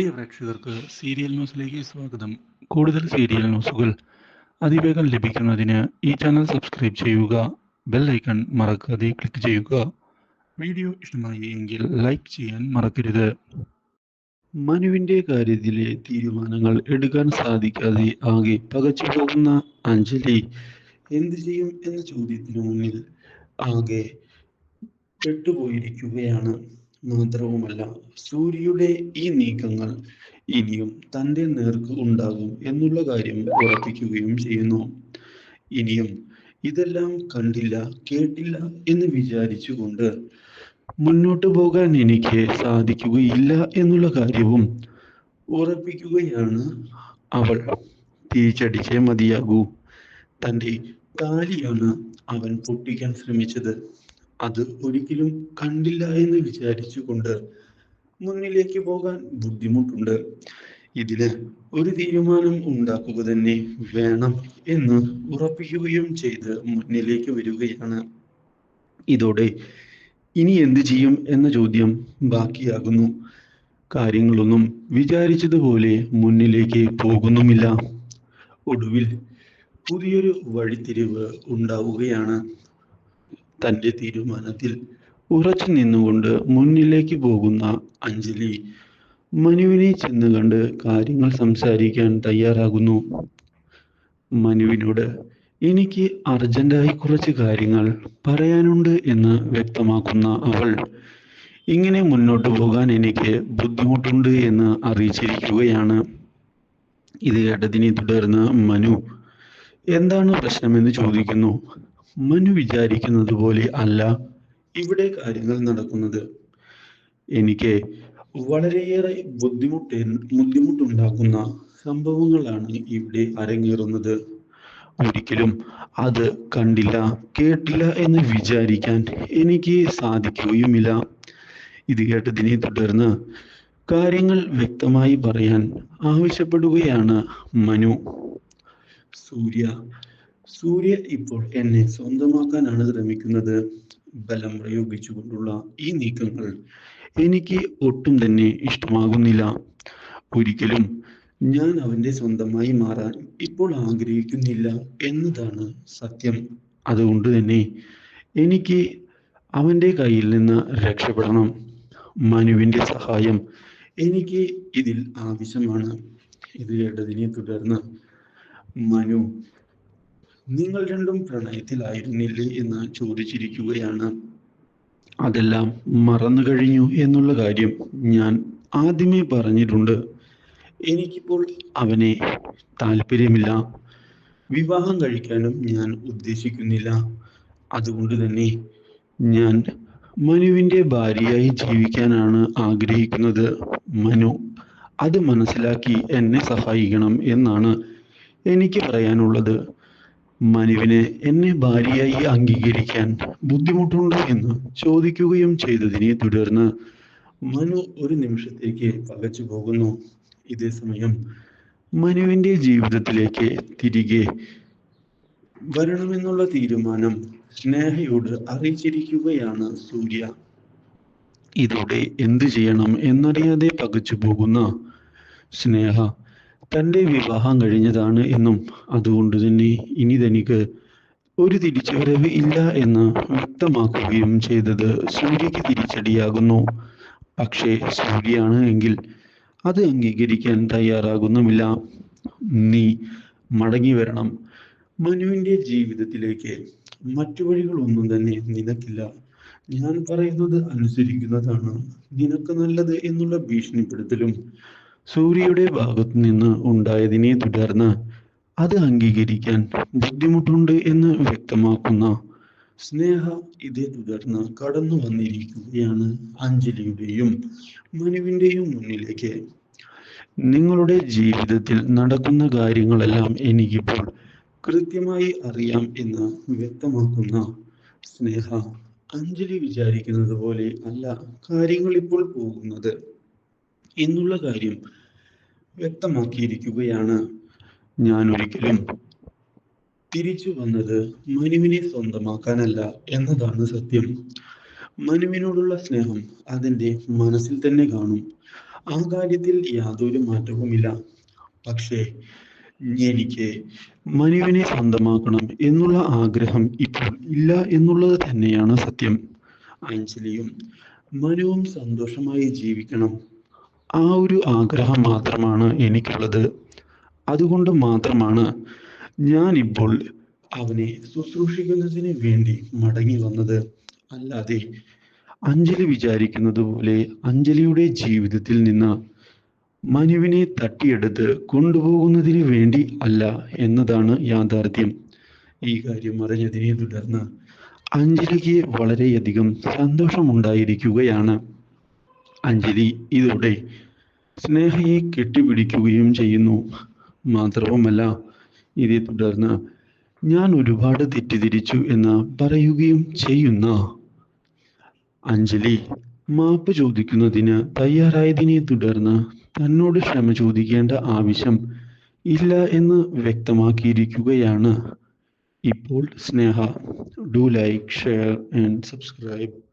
പ്രിയ പ്രേക്ഷകർക്ക് സീരിയൽ ന്യൂസിലേക്ക് സ്വാഗതം. കൂടുതൽ സീരിയൽ ന്യൂസുകൾ അതിവേഗം ലഭിക്കുന്നതിന് ഈ ചാനൽ സബ്സ്ക്രൈബ് ചെയ്യുക ബെൽ ഐക്കൺ മറക്കാതെ ക്ലിക്ക് ചെയ്യുക. വീഡിയോ ഇഷ്ടമായി എങ്കിൽ ലൈക്ക് ചെയ്യാൻ മറക്കരുത്. മനുവിന്റെ കാര്യത്തിലെ തീരുമാനങ്ങൾ എടുക്കാൻ സാധിക്കാതെ ആകെ പകച്ചു പോകുന്ന അഞ്ജലി എന്തു ചെയ്യും എന്ന ചോദ്യത്തിന് മുന്നിൽ ആകെ പെട്ടുപോയിരിക്കുകയാണ്. മാത്രവുമല്ല സൂര്യയുടെ ഈ നീക്കങ്ങൾ ഇനിയും തന്റെ നേർക്ക് ഉണ്ടാകും എന്നുള്ള കാര്യം ഉറപ്പിക്കുകയും ചെയ്യുന്നു. ഇനിയും ഇതെല്ലാം കണ്ടില്ല കേട്ടില്ല എന്ന് വിചാരിച്ചുകൊണ്ട് മുന്നോട്ട് പോകാൻ എനിക്ക് സാധിക്കുകയില്ല എന്നുള്ള കാര്യവും ഉറപ്പിക്കുകയാണ് അവൾ. തിരിച്ചടിച്ചേ മതിയാകൂ. തന്റെ താലിയാണ് അവൻ പൊട്ടിക്കാൻ ശ്രമിച്ചത്. അത് ഒരിക്കലും കണ്ടില്ല എന്ന് വിചാരിച്ചുകൊണ്ട് മുന്നിലേക്ക് പോകാൻ ബുദ്ധിമുട്ടുണ്ട്. ഇതിന് ഒരു തീരുമാനം ഉണ്ടാക്കുക തന്നെ വേണം എന്ന് ഉറപ്പിക്കുകയും ചെയ്ത് മുന്നിലേക്ക് വരികയാണ്. ഇതോടെ ഇനി എന്ത് ചെയ്യും എന്ന ചോദ്യം ബാക്കിയാകുന്നു. കാര്യങ്ങളൊന്നും വിചാരിച്ചതുപോലെ മുന്നിലേക്ക് പോകുന്നുമില്ല. ഒടുവിൽ പുതിയൊരു വഴിത്തിരിവ് ഉണ്ടാവുകയാണ്. തന്റെ തീരുമാനത്തിൽ ഉറച്ചു നിന്നുകൊണ്ട് മുന്നിലേക്ക് പോകുന്ന അഞ്ജലി മനുവിനെ ചെന്ന് കണ്ട് കാര്യങ്ങൾ സംസാരിക്കാൻ തയ്യാറാകുന്നു. മനുവിനോട് എനിക്ക് അർജന്റായി കുറച്ച് കാര്യങ്ങൾ പറയാനുണ്ട് എന്ന് വ്യക്തമാക്കുന്ന അവൾ ഇങ്ങനെ മുന്നോട്ട് പോകാൻ എനിക്ക് ബുദ്ധിമുട്ടുണ്ട് എന്ന് അറിയിച്ചിരിക്കുകയാണ്. ഇത് കേട്ടതിനെ തുടർന്ന് മനു എന്താണ് പ്രശ്നമെന്ന് ചോദിക്കുന്നു? മനു വിചാരിക്കുന്നത് പോലെ അല്ല ഇവിടെ കാര്യങ്ങൾ നടക്കുന്നത്. എനിക്ക് വളരെയേറെ ബുദ്ധിമുട്ട് ബുദ്ധിമുട്ടുണ്ടാക്കുന്ന സംഭവങ്ങളാണ് ഇവിടെ അരങ്ങേറുന്നത്. ഒരിക്കലും അത് കണ്ടില്ല കേട്ടില്ല എന്ന് വിചാരിക്കാൻ എനിക്ക് സാധിക്കുകയുമില്ല. ഇത് കേട്ടതിനെ തുടർന്ന് കാര്യങ്ങൾ വ്യക്തമായി പറയാൻ ആവശ്യപ്പെടുകയാണ് മനു. സൂര്യ സൂര്യ ഇപ്പോൾ എന്നെ സ്വന്തമാക്കാനാണ് ശ്രമിക്കുന്നത്. ബലം പ്രയോഗിച്ചുകൊണ്ടുള്ള ഈ നീക്കങ്ങൾ എനിക്ക് ഒട്ടും തന്നെ ഇഷ്ടമാകുന്നില്ല. ഒരിക്കലും ഞാൻ അവന്റെ സ്വന്തമായി മാറാൻ ഇപ്പോൾ ആഗ്രഹിക്കുന്നില്ല എന്നതാണ് സത്യം. അതുകൊണ്ട് തന്നെ എനിക്ക് അവന്റെ കയ്യിൽ നിന്ന് രക്ഷപ്പെടണം. മനുവിന്റെ സഹായം എനിക്ക് ഇതിൽ ആവശ്യമാണ്. ഇത് കേട്ടതിനെ തുടർന്ന് മനു നിങ്ങൾ രണ്ടും പ്രണയത്തിലായിരുന്നില്ലേ എന്ന് ചോദിച്ചിരിക്കുകയാണ്. അതെല്ലാം മറന്നു കഴിഞ്ഞു എന്നുള്ള കാര്യം ഞാൻ ആദ്യമേ പറഞ്ഞിട്ടുണ്ട്. എനിക്കിപ്പോൾ അവനെ താല്പര്യമില്ല. വിവാഹം കഴിക്കാനും ഞാൻ ഉദ്ദേശിക്കുന്നില്ല. അതുകൊണ്ട് തന്നെ ഞാൻ മനുവിന്റെ ഭാര്യയായി ജീവിക്കാനാണ് ആഗ്രഹിക്കുന്നത്. മനു അത് മനസ്സിലാക്കി എന്നെ സഹായിക്കണം എന്നാണ് എനിക്ക് പറയാനുള്ളത്. മനുവിന് എന്നെ ഭാര്യയായി അംഗീകരിക്കാൻ ബുദ്ധിമുട്ടുണ്ട് എന്ന് ചോദിക്കുകയും ചെയ്തതിനെ തുടർന്ന് മനു ഒരു നിമിഷത്തേക്ക് പകച്ചു പോകുന്നു. ഇതേ സമയം മനുവിന്റെ ജീവിതത്തിലേക്ക് തിരികെ വരണമെന്നുള്ള തീരുമാനം സ്നേഹയോട് അറിയിച്ചിരിക്കുകയാണ് സൂര്യ. ഇതോടെ എന്തു ചെയ്യണം എന്നറിയാതെ പകച്ചു പോകുന്ന സ്നേഹ തന്റെ വിവാഹം കഴിഞ്ഞതാണ് എന്നും അതുകൊണ്ട് തന്നെ ഇനി തനിക്ക് ഒരു തിരിച്ചുവരവ് ഇല്ല എന്ന് വ്യക്തമാക്കുകയും ചെയ്തത് സൂര്യക്ക് തിരിച്ചടിയാകുന്നു. പക്ഷേ സൂര്യയാണ് എങ്കിൽ അത് അംഗീകരിക്കാൻ തയ്യാറാകുന്നുമില്ല. നീ മടങ്ങി വരണം. മനുവിന്റെ ജീവിതത്തിലേക്ക് മറ്റു വഴികളൊന്നും തന്നെ നിനക്കില്ല. ഞാൻ പറയുന്നത് അനുസരിക്കുന്നതാണ്. നിനക്ക് നല്ലത് എന്നുള്ള ഭീഷണിപ്പെടുത്തലും സൂര്യയുടെ ഭാഗത്തു നിന്ന് ഉണ്ടായതിനെ തുടർന്ന് അത് അംഗീകരിക്കാൻ ബുദ്ധിമുട്ടുണ്ട് എന്ന് വ്യക്തമാക്കുന്ന സ്നേഹ ഇതേ തുടർന്ന് കടന്നു വന്നിരിക്കുകയാണ് അഞ്ജലിയുടെയും മനുവിന്റെയും മുന്നിലേക്ക്. നിങ്ങളുടെ ജീവിതത്തിൽ നടക്കുന്ന കാര്യങ്ങളെല്ലാം എനിക്കിപ്പോൾ കൃത്യമായി അറിയാം എന്ന് വ്യക്തമാക്കുന്ന സ്നേഹ അഞ്ജലി വിചാരിക്കുന്നത് പോലെ അല്ല കാര്യങ്ങൾ ഇപ്പോൾ പോകുന്നത്. എന്നുള്ള കാര്യം വ്യക്തമാക്കിയിരിക്കുകയാണ്. ഞാൻ ഒരിക്കലും തിരിച്ചു വന്നത് മനുവിനെ സ്വന്തമാക്കാനല്ല എന്നതാണ് സത്യം. മനുവിനോടുള്ള സ്നേഹം അതിന്റെ മനസ്സിൽ തന്നെ കാണും. ആ കാര്യത്തിൽ യാതൊരു മാറ്റവുമില്ല. പക്ഷേ എനിക്ക് മനുവിനെ സ്വന്തമാക്കണം എന്നുള്ള ആഗ്രഹം ഇപ്പോൾ ഇല്ല എന്നുള്ളത് തന്നെയാണ് സത്യം. അഞ്ജലിയും മനുവും സന്തോഷമായി ജീവിക്കണം. ആ ഒരു ആഗ്രഹം മാത്രമാണ് എനിക്കുള്ളത്. അതുകൊണ്ട് മാത്രമാണ് ഞാൻ ഇപ്പോൾ അവനെ ശുശ്രൂഷിക്കുന്നതിന് വേണ്ടി മടങ്ങി വന്നത്. അല്ലാതെ അഞ്ജലി വിചാരിക്കുന്നത് പോലെ അഞ്ജലിയുടെ ജീവിതത്തിൽ നിന്ന് മനുവിനെ തട്ടിയെടുത്ത് കൊണ്ടുപോകുന്നതിന് വേണ്ടി അല്ല എന്നതാണ് യാഥാർത്ഥ്യം. ഈ കാര്യം അറിഞ്ഞതിനെ തുടർന്ന് അഞ്ജലിക്ക് വളരെയധികം സന്തോഷമുണ്ടായിരിക്കുകയാണ്. അഞ്ജലി ഇതോടെ സ്നേഹയെ കെട്ടിപ്പിടിക്കുകയും ചെയ്യുന്നു. മാത്രവുമല്ല ഇതേ തുടർന്ന് ഞാൻ ഒരുപാട് തെറ്റിദ്ധരിച്ചു എന്ന് പറയുകയും ചെയ്യുന്ന അഞ്ജലി മാപ്പ് ചോദിക്കുന്നതിന് തയ്യാറായതിനെ തുടർന്ന് തന്നോട് ക്ഷമ ചോദിക്കേണ്ട ആവശ്യം ഇല്ല എന്ന് വ്യക്തമാക്കിയിരിക്കുകയാണ്. ഇപ്പോൾ സ്നേഹ do like share and subscribe.